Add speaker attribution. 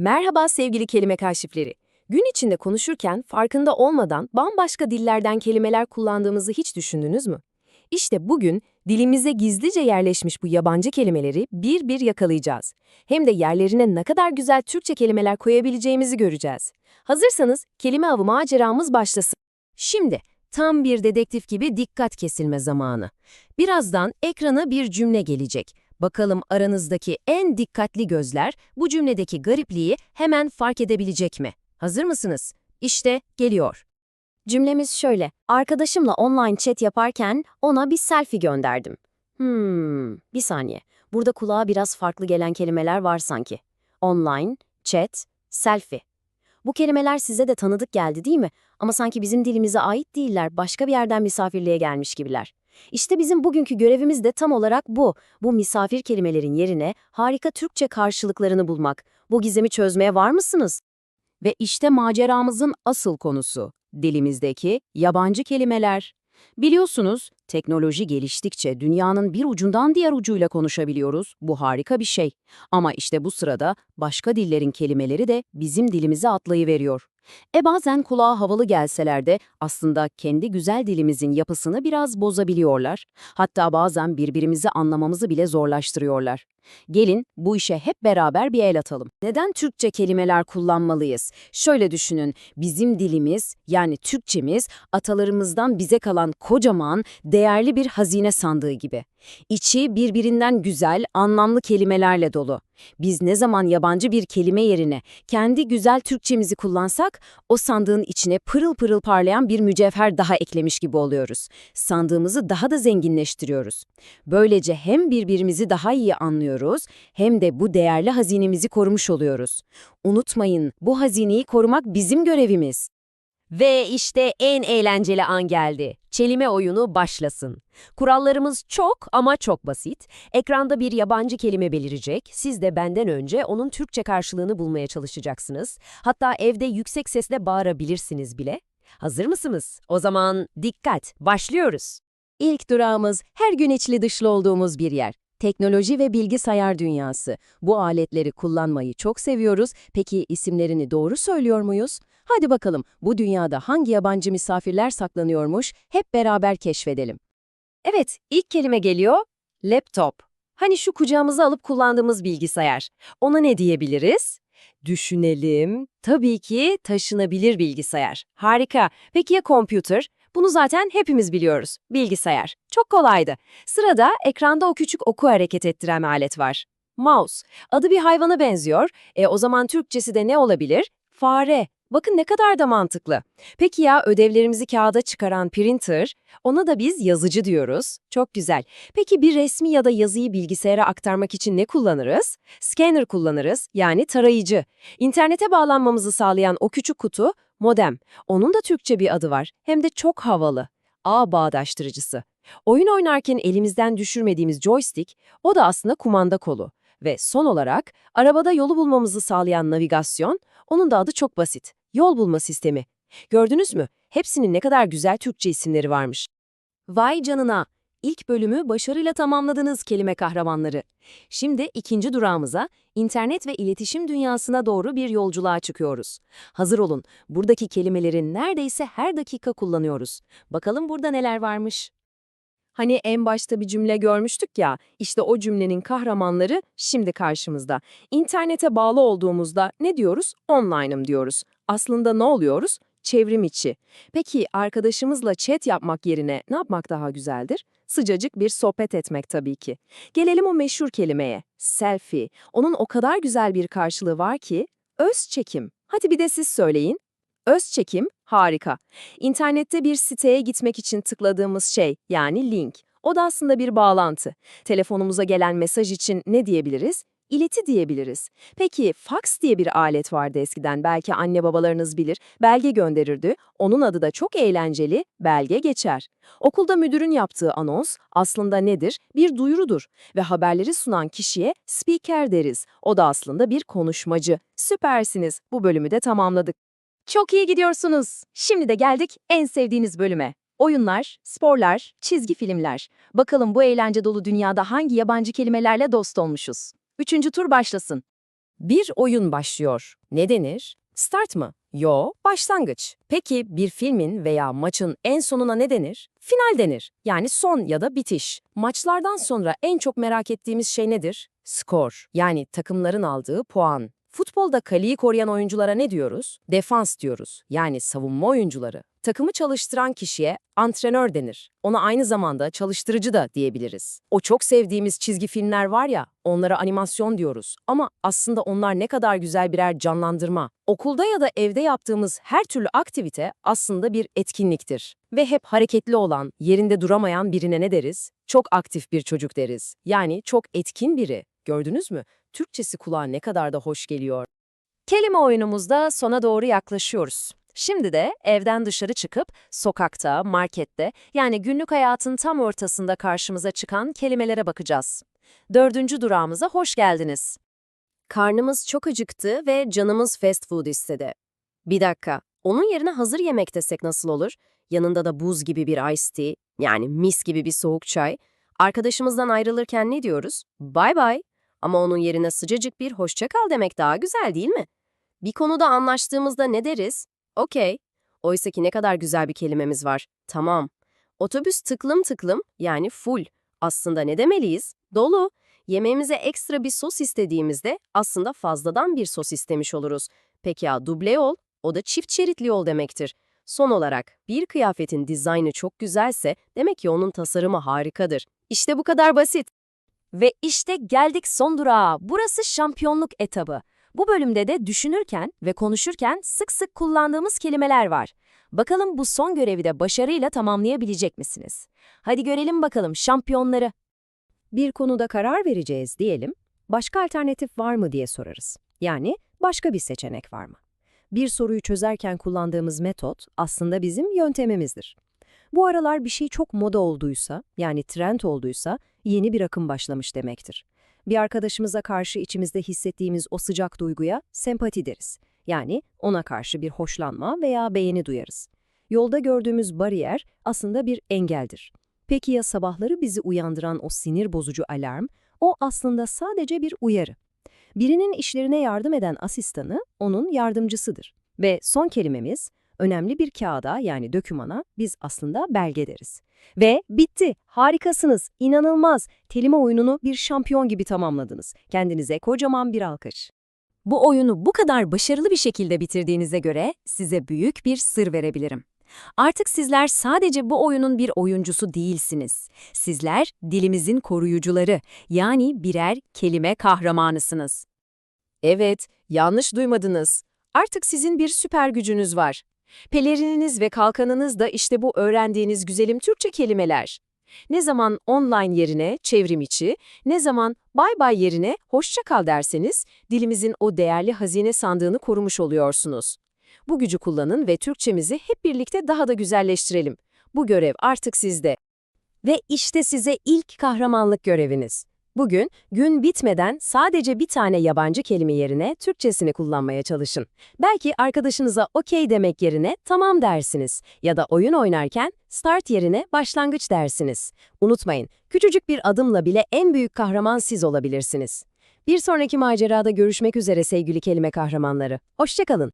Speaker 1: Merhaba sevgili kelime kaşifleri. Gün içinde konuşurken farkında olmadan bambaşka dillerden kelimeler kullandığımızı hiç düşündünüz mü? İşte bugün dilimize gizlice yerleşmiş bu yabancı kelimeleri bir bir yakalayacağız. Hem de yerlerine ne kadar güzel Türkçe kelimeler koyabileceğimizi göreceğiz. Hazırsanız kelime avı maceramız başlasın. Şimdi tam bir dedektif gibi dikkat kesilme zamanı. Birazdan ekrana bir cümle gelecek. Bakalım aranızdaki en dikkatli gözler bu cümledeki garipliği hemen fark edebilecek mi? Hazır mısınız? İşte geliyor.
Speaker 2: Cümlemiz şöyle. Arkadaşımla online chat yaparken ona bir selfie gönderdim. Hmm, bir saniye. Burada kulağa biraz farklı gelen kelimeler var sanki. Online, chat, selfie. Bu kelimeler size de tanıdık geldi değil mi? Ama sanki bizim dilimize ait değiller, başka bir yerden misafirliğe gelmiş gibiler. İşte bizim bugünkü görevimiz de tam olarak bu. Bu misafir kelimelerin yerine harika Türkçe karşılıklarını bulmak. Bu gizemi çözmeye var mısınız?
Speaker 1: Ve işte maceramızın asıl konusu, dilimizdeki yabancı kelimeler. Biliyorsunuz, teknoloji geliştikçe dünyanın bir ucundan diğer ucuyla konuşabiliyoruz. Bu harika bir şey. Ama işte bu sırada başka dillerin kelimeleri de bizim dilimize atlayıveriyor. E bazen kulağa havalı gelseler de aslında kendi güzel dilimizin yapısını biraz bozabiliyorlar. Hatta bazen birbirimizi anlamamızı bile zorlaştırıyorlar. Gelin bu işe hep beraber bir el atalım. Neden Türkçe kelimeler kullanmalıyız? Şöyle düşünün, bizim dilimiz yani Türkçemiz atalarımızdan bize kalan kocaman, değerli bir hazine sandığı gibi. İçi birbirinden güzel, anlamlı kelimelerle dolu. Biz ne zaman yabancı bir kelime yerine kendi güzel Türkçemizi kullansak, o sandığın içine pırıl pırıl parlayan bir mücevher daha eklemiş gibi oluyoruz. Sandığımızı daha da zenginleştiriyoruz. Böylece hem birbirimizi daha iyi anlıyoruz, hem de bu değerli hazinemizi korumuş oluyoruz. Unutmayın, bu hazineyi korumak bizim görevimiz. Ve işte en eğlenceli an geldi. Çelime oyunu başlasın. Kurallarımız çok ama çok basit. Ekranda bir yabancı kelime belirecek. Siz de benden önce onun Türkçe karşılığını bulmaya çalışacaksınız. Hatta evde yüksek sesle bağırabilirsiniz bile. Hazır mısınız? O zaman dikkat, başlıyoruz. İlk durağımız her gün içli dışlı olduğumuz bir yer. Teknoloji ve bilgisayar dünyası. Bu aletleri kullanmayı çok seviyoruz. Peki isimlerini doğru söylüyor muyuz? Hadi bakalım bu dünyada hangi yabancı misafirler saklanıyormuş hep beraber keşfedelim. Evet, ilk kelime geliyor. Laptop. Hani şu kucağımıza alıp kullandığımız bilgisayar. Ona ne diyebiliriz? Düşünelim. Tabii ki taşınabilir bilgisayar. Harika. Peki ya computer? Bunu zaten hepimiz biliyoruz. Bilgisayar. Çok kolaydı. Sırada ekranda o küçük oku hareket ettiren alet var. Mouse. Adı bir hayvana benziyor. E o zaman Türkçesi de ne olabilir? Fare. Bakın ne kadar da mantıklı. Peki ya ödevlerimizi kağıda çıkaran printer? Ona da biz yazıcı diyoruz. Çok güzel. Peki bir resmi ya da yazıyı bilgisayara aktarmak için ne kullanırız? Scanner kullanırız, yani tarayıcı. İnternete bağlanmamızı sağlayan o küçük kutu, modem. Onun da Türkçe bir adı var. Hem de çok havalı. Ağ bağdaştırıcısı. Oyun oynarken elimizden düşürmediğimiz joystick, o da aslında kumanda kolu. Ve son olarak, arabada yolu bulmamızı sağlayan navigasyon, onun da adı çok basit. Yol bulma sistemi. Gördünüz mü? Hepsinin ne kadar güzel Türkçe isimleri varmış. Vay canına! İlk bölümü başarıyla tamamladınız kelime kahramanları. Şimdi ikinci durağımıza, internet ve iletişim dünyasına doğru bir yolculuğa çıkıyoruz. Hazır olun, buradaki kelimeleri neredeyse her dakika kullanıyoruz. Bakalım burada neler varmış. Hani en başta bir cümle görmüştük ya, işte o cümlenin kahramanları şimdi karşımızda. İnternete bağlı olduğumuzda ne diyoruz? Online'ım diyoruz. Aslında ne oluyoruz? Çevrim içi. Peki arkadaşımızla chat yapmak yerine ne yapmak daha güzeldir? Sıcacık bir sohbet etmek tabii ki. Gelelim o meşhur kelimeye. Selfie. Onun o kadar güzel bir karşılığı var ki, öz çekim. Hadi bir de siz söyleyin. Öz çekim harika. İnternette bir siteye gitmek için tıkladığımız şey yani link. O da aslında bir bağlantı. Telefonumuza gelen mesaj için ne diyebiliriz? İleti diyebiliriz. Peki fax diye bir alet vardı eskiden belki anne babalarınız bilir. Belge gönderirdi. Onun adı da çok eğlenceli, belge geçer. Okulda müdürün yaptığı anons aslında nedir? Bir duyurudur ve haberleri sunan kişiye speaker deriz. O da aslında bir konuşmacı. Süpersiniz. Bu bölümü de tamamladık. Çok iyi gidiyorsunuz. Şimdi de geldik en sevdiğiniz bölüme. Oyunlar, sporlar, çizgi filmler. Bakalım bu eğlence dolu dünyada hangi yabancı kelimelerle dost olmuşuz? Üçüncü tur başlasın. Bir oyun başlıyor. Ne denir? Start mı? Yo, başlangıç. Peki bir filmin veya maçın en sonuna ne denir? Final denir. Yani son ya da bitiş. Maçlardan sonra en çok merak ettiğimiz şey nedir? Skor. Yani takımların aldığı puan. Futbolda kaleyi koruyan oyunculara ne diyoruz? Defans diyoruz. Yani savunma oyuncuları. Takımı çalıştıran kişiye antrenör denir. Ona aynı zamanda çalıştırıcı da diyebiliriz. O çok sevdiğimiz çizgi filmler var ya, onlara animasyon diyoruz. Ama aslında onlar ne kadar güzel birer canlandırma. Okulda ya da evde yaptığımız her türlü aktivite aslında bir etkinliktir. Ve hep hareketli olan, yerinde duramayan birine ne deriz? Çok aktif bir çocuk deriz. Yani çok etkin biri. Gördünüz mü? Türkçesi kulağa ne kadar da hoş geliyor.
Speaker 2: Kelime oyunumuzda sona doğru yaklaşıyoruz. Şimdi de evden dışarı çıkıp sokakta, markette yani günlük hayatın tam ortasında karşımıza çıkan kelimelere bakacağız. Dördüncü durağımıza hoş geldiniz. Karnımız çok acıktı ve canımız fast food istedi. Bir dakika, onun yerine hazır yemek desek nasıl olur? Yanında da buz gibi bir iced tea, yani mis gibi bir soğuk çay. Arkadaşımızdan ayrılırken ne diyoruz? Bye bye. Ama onun yerine sıcacık bir hoşça kal demek daha güzel değil mi? Bir konuda anlaştığımızda ne deriz? Okey. Oysa ki ne kadar güzel bir kelimemiz var. Tamam. Otobüs tıklım tıklım yani full. Aslında ne demeliyiz? Dolu. Yemeğimize ekstra bir sos istediğimizde aslında fazladan bir sos istemiş oluruz. Peki ya duble yol? O da çift şeritli yol demektir. Son olarak bir kıyafetin dizaynı çok güzelse demek ki onun tasarımı harikadır. İşte bu kadar basit. Ve işte geldik son durağa. Burası şampiyonluk etabı. Bu bölümde de düşünürken ve konuşurken sık sık kullandığımız kelimeler var. Bakalım bu son görevi de başarıyla tamamlayabilecek misiniz? Hadi görelim bakalım şampiyonları.
Speaker 1: Bir konuda karar vereceğiz diyelim, başka alternatif var mı diye sorarız. Yani başka bir seçenek var mı? Bir soruyu çözerken kullandığımız metot aslında bizim yöntemimizdir. Bu aralar bir şey çok moda olduysa, yani trend olduysa yeni bir akım başlamış demektir. Bir arkadaşımıza karşı içimizde hissettiğimiz o sıcak duyguya sempati deriz. Yani ona karşı bir hoşlanma veya beğeni duyarız. Yolda gördüğümüz bariyer aslında bir engeldir. Peki ya sabahları bizi uyandıran o sinir bozucu alarm? O aslında sadece bir uyarı. Birinin işlerine yardım eden asistanı onun yardımcısıdır. Ve son kelimemiz, önemli bir kağıda yani dökümana biz aslında belge deriz. Ve bitti, harikasınız, inanılmaz, kelime oyununu bir şampiyon gibi tamamladınız. Kendinize kocaman bir alkış.
Speaker 2: Bu oyunu bu kadar başarılı bir şekilde bitirdiğinize göre size büyük bir sır verebilirim. Artık sizler sadece bu oyunun bir oyuncusu değilsiniz. Sizler dilimizin koruyucuları, yani birer kelime kahramanısınız.
Speaker 1: Evet, yanlış duymadınız. Artık sizin bir süper gücünüz var. Pelerininiz ve kalkanınız da işte bu öğrendiğiniz güzelim Türkçe kelimeler. Ne zaman online yerine çevrim içi, ne zaman bay bay yerine hoşça kal derseniz dilimizin o değerli hazine sandığını korumuş oluyorsunuz. Bu gücü kullanın ve Türkçemizi hep birlikte daha da güzelleştirelim. Bu görev artık sizde. Ve işte size ilk kahramanlık göreviniz. Bugün gün bitmeden sadece bir tane yabancı kelime yerine Türkçesini kullanmaya çalışın. Belki arkadaşınıza okey demek yerine tamam dersiniz ya da oyun oynarken start yerine başlangıç dersiniz. Unutmayın, küçücük bir adımla bile en büyük kahraman siz olabilirsiniz. Bir sonraki macerada görüşmek üzere sevgili kelime kahramanları. Hoşçakalın.